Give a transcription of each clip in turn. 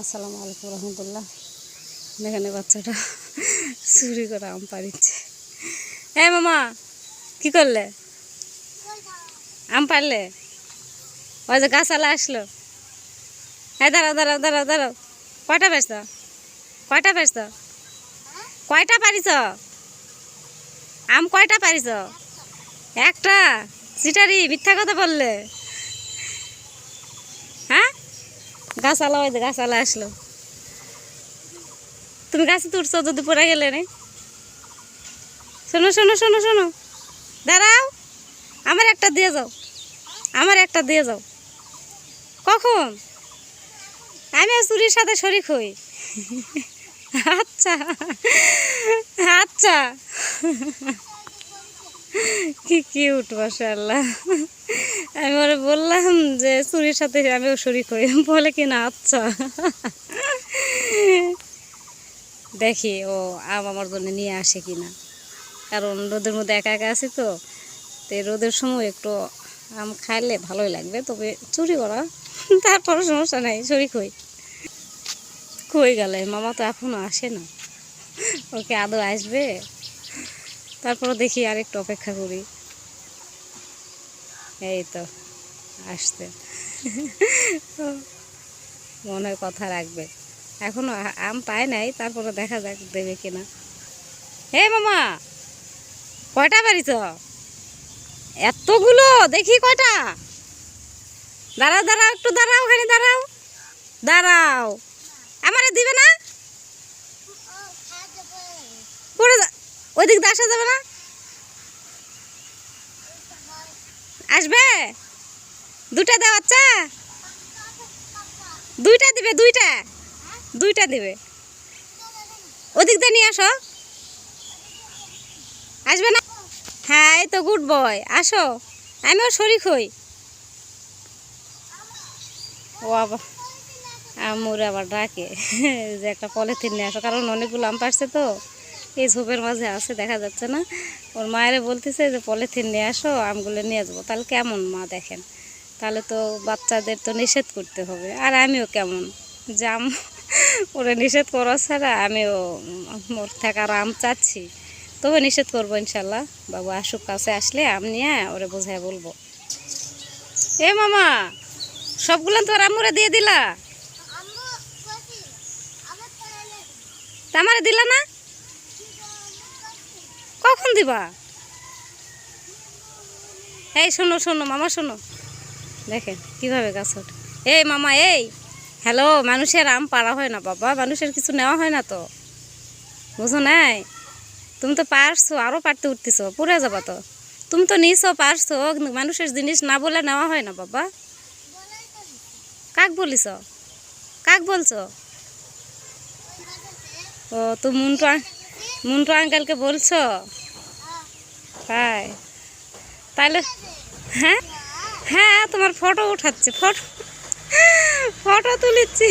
আসসালামু আলাইকুম রহমতুল্লাহ। এখানে বাচ্চাটা চুরি করে আম পাড়িচ্ছে। হ্যাঁ মামা, কি করলে? আম পারলে ওই যে গাছালা আসলো। হ্যাঁ দাঁড়াও দাঁড়াও দাঁড়াও দাঁড়াও। কয়টা পেয়েছ কয়টা পেয়েছ কয়টা পারিছ আম কয়টা পারিছ একটা। চিটারি, মিথ্যা কথা বললে হ্যাঁ গাছালা ওই গাছালা আসলো। তুমি গাছে তুলছো যদি পড়ে গেলে রে। শোনো শোনো শোনো শোনো। দাঁড়াও। আমার একটা দিয়ে যাও। আমার একটা দিয়ে যাও। কখন? আমি চুরির সাথে শরিক হই। আচ্ছা। আচ্ছা। কি কিউট মাশাআল্লাহ। আমি ওরে বললাম যে, চুরির সাথে আমিও শরিক হই বলে কি না আচ্ছা। দেখি ও আম আমার জন্য নিয়ে আসে কি না। কারণ রোদের মধ্যে একা একা আছি তো তো রোদের সময় একটু আম খাইলে ভালোই লাগবে। তবে চুরি করা তারপর সমস্যা নাই শরিক হই কই গেলে? মামা তো এখনও আসে না। ওকে আদৌ আসবে? তারপরে দেখি আর একটু অপেক্ষা করি। এই তো আসতে মনের কথা রাখবে এখনও আম পায় নাই তারপরে দেখা যাক দেবে কিনা হে মামা কয়টা বাড়িছ এতগুলো দেখি কয়টা দাঁড়াও দাঁড়াও একটু দাঁড়াও ওখানে দাঁড়াও দাঁড়াও আমারে দিবে না পড়ে যা ওই দিক আসা যাবে না আসবে? দুটা দাও আচ্ছা। দুইটা দিবে, দুইটা? দুইটা দিবে। ওদিক দিয়ে নিয়ে আসো। আসবে না? হ্যাঁ এই তো গুড বয় আসো। আমিও শরিক হই। ও আবার আমুর আবার ডাকে। যে একটা পলিথিন নিয়ে আসো, কারণ অনেকগুলো আম পারছে তো। এই ঝোপের মাঝে আছে, দেখা যাচ্ছে না। ওর মায়েরে বলতেছে যে, পলিথিন নিয়ে আসো, আমগুলো নিয়ে যাব। তাহলে কেমন মা দেখেন? তাহলে তো বাচ্চাদের তো নিষেধ করতে হবে। আর আমিও কেমন? যে আম, ওরা নিষেধ করা ছাড়া আমিও ওর থেকে, আর আম চাচ্ছি। তবে নিষেধ করব ইনশাল্লাহ। বাবু আসুক, কাছে আসলে আম নিয়ে ওরে বোঝায় বলব। এ মামা, সবগুলো তো আর আমুরে দিয়ে দিলা? তামারে দিলা না? কখন দিবা? এই শোনো শোনো, মামা শোনো। দেখেন কীভাবে গাছ ওঠে। এই মামা, এই। হ্যালো, মানুষের আম পাড়া হয় না বাবা, মানুষের কিছু নেওয়া হয় না তো। বুঝো নাই? তুমি তো পারছ আরও পারতে উঠতেছো, পড়ে যাবা তো। তুমি তো নিছো, পারছ মানুষের জিনিস না বলে নেওয়া হয় না বাবা। কাক বলিস কাক বলছো? ও, তো মুন্টু মুন্টু আঙ্কেলকে বলছো? তাই? তাহলে হ্যাঁ? হ্যাঁ তোমার ফটো উঠাচ্ছে ফটো ফটো তুলিচ্ছি।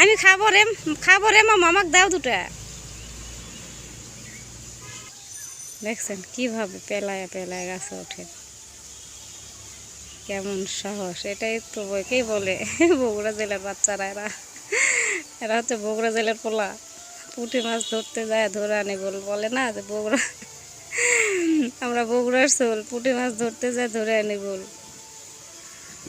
আমি খাব রে খাব রে মা মামাক দাও দুটা। দেখছেন, কীভাবে পেলায় পেলায় গাছে ওঠে। কেমন সাহস, এটাই তো বইকেই বলে, বগুড়া জেলার বাচ্চারা, এরা এরা হচ্ছে বগুড়া জেলার পোলা। পুঁটি মাছ ধরতে যায়, ধরে আনি বল, বলে না যে বগুড়া আমরা বগুড়ার শোল, পুঁটি মাছ ধরতে যায়, ধরে আনি বল।